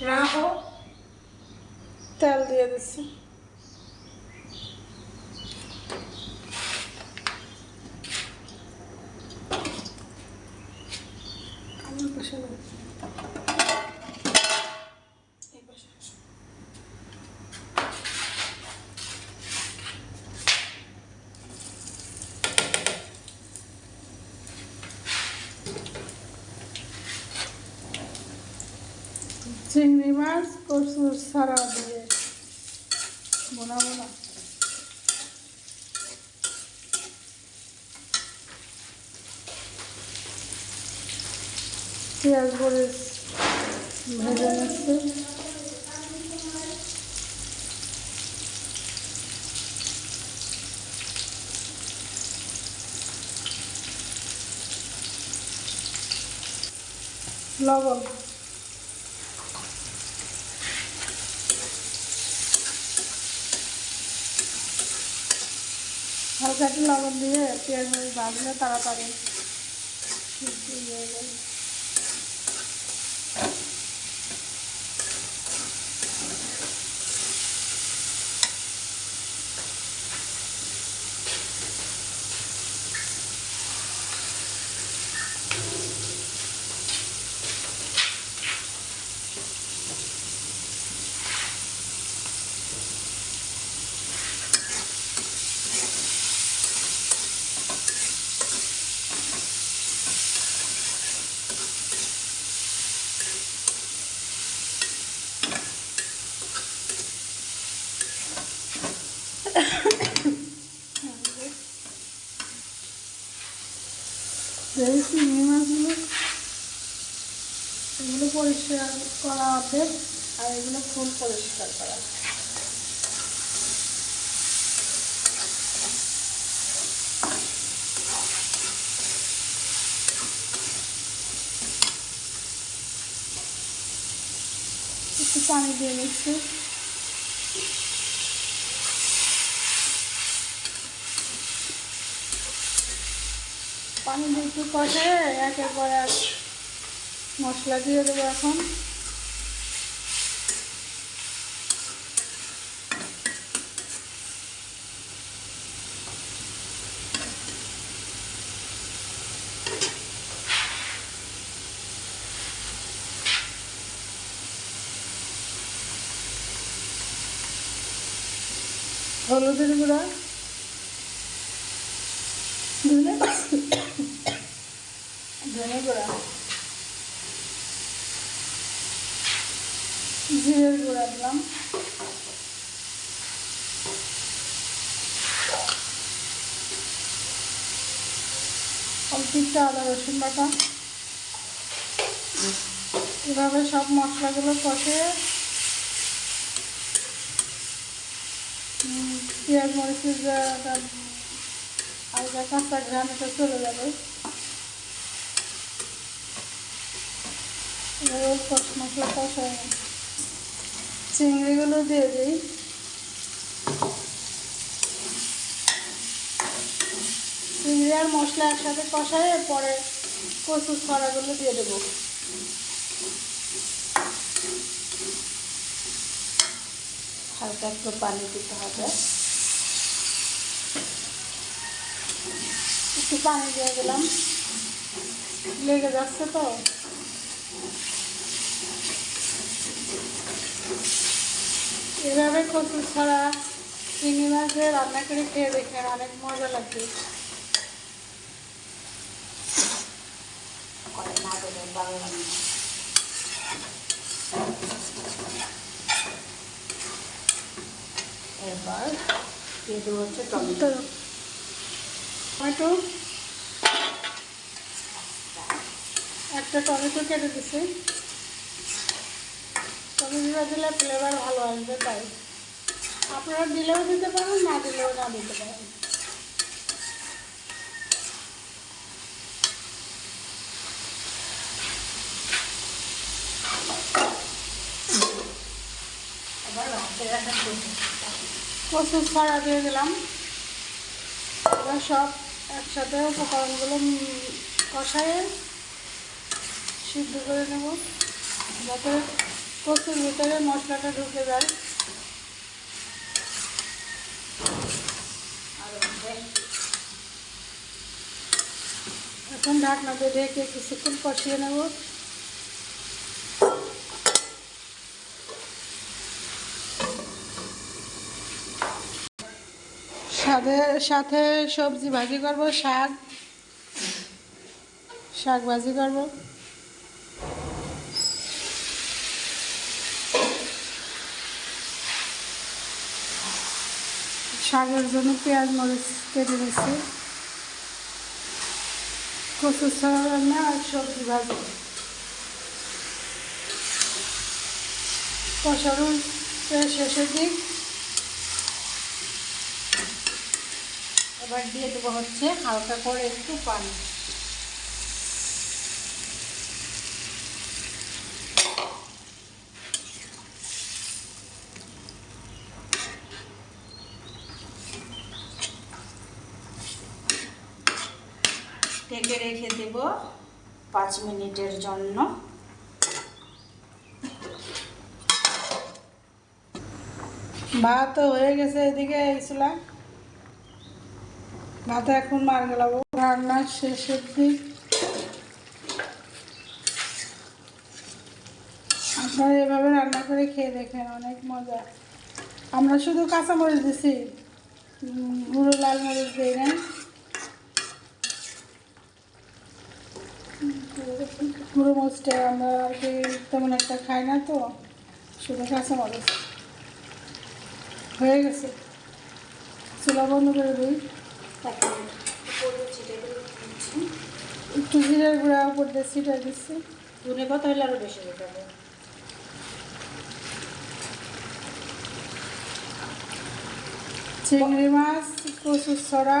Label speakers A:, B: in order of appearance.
A: রাখো তেল দিয়ে দিচ্ছি আমার। চিংড়ি মাছ কচুর সারা দিয়ে। বোনা বোনা। পেঁয়াজ মরিচ ভেজে নিচ্ছি। লবণ। হালকা একটু লবণ দিয়ে পেঁয়াজ ভাজলে তাড়াতাড়ি। এই চিংড়ি মাছগুলো এগুলো পরিষ্কার করা হবে আর এগুলো ফুল পরিষ্কার করা একটু পানি দিয়ে নিচ্ছি পানি দিয়ে একটু কষে একের পর এক মশলা দিয়ে দেবো এখন। হলুদের গুঁড়া। ধনে জিরের গুঁড়া দিলাম। অল্প আদা, রসুন বাটা। এভাবে সব মশলাগুলো কষে পেঁয়াজ, মরিচের হালকা কাঁচা এটা চলে যাবে। মশলা কষায় চিংড়িগুলো দিয়ে দিই। চিংড়ি আর মশলা একসাথে কষায় পরে কচুর ছড়াগুলো দিয়ে দেবো। হালকা একটু পানি দিতে হবে। একটু পানি দিয়ে দিলাম। লেগে যাচ্ছে তো? এভাবে কচু ছাড়া চিংড়ি মাছ দিয়ে রান্না করে খেয়ে দেখেন অনেক মজা লাগবে।
B: এবার দিয়ে দেবো হচ্ছে টমেটো।
A: টমেটো? একটা টমেটো কেটে দিছি। টমেটোটা দিলে ফ্লেভার ভালো আসবে, তাই। আপনারা দিলেও দিতে পারেন, না দিলেও না দিতে পারেন। কচুর ছাড়া দিয়ে দিলাম। এবার সব একসাথে উপকরণগুলো কষায়ে সিদ্ধ করে নেব। যাতে কচুর ভিতরে মশলাটা ঢুকে যায়। এখন ঢাকনা দিয়ে ঢেকে কিছুক্ষণ কষিয়ে নেব। সাথে সাথে সবজি ভাজি করব, শাক। শাক ভাজি করব। শাকের জন্য পেঁয়াজ, মরিচ কেটে নিচ্ছি কচুর ছাড়া রান্না আর সবজি ভাজি কষানো শেষে শেষের দিক।
B: এবার দিয়ে দেবো হচ্ছে হালকা করে একটু পানি। ঢেকে রেখে দেব পাঁচ মিনিটের জন্য।
A: ভাত হয়ে গেছে এদিকে এইছিলাম ভাত এখন মার গেলাম। রান্নার শেষের দিক আপনারা এভাবে রান্না করে খেয়ে দেখেন, অনেক মজা। আমরা শুধু কাঁচামরিচ দিছি। গুঁড়ো লাল মরিচ দিই গুঁড়ো মরিচটা আমরা আর কি তেমন একটা খাই না তো শুধু হয়ে গেছে। চুলা বন্ধ করে দিই। একটু জিরের গুঁড়া উপর দিয়ে ছিটা দিচ্ছি।
B: ধনে পাতা হলে আরও বেশি হয়ে যাবে।
A: চিংড়ি মাছ কচুর ছড়া।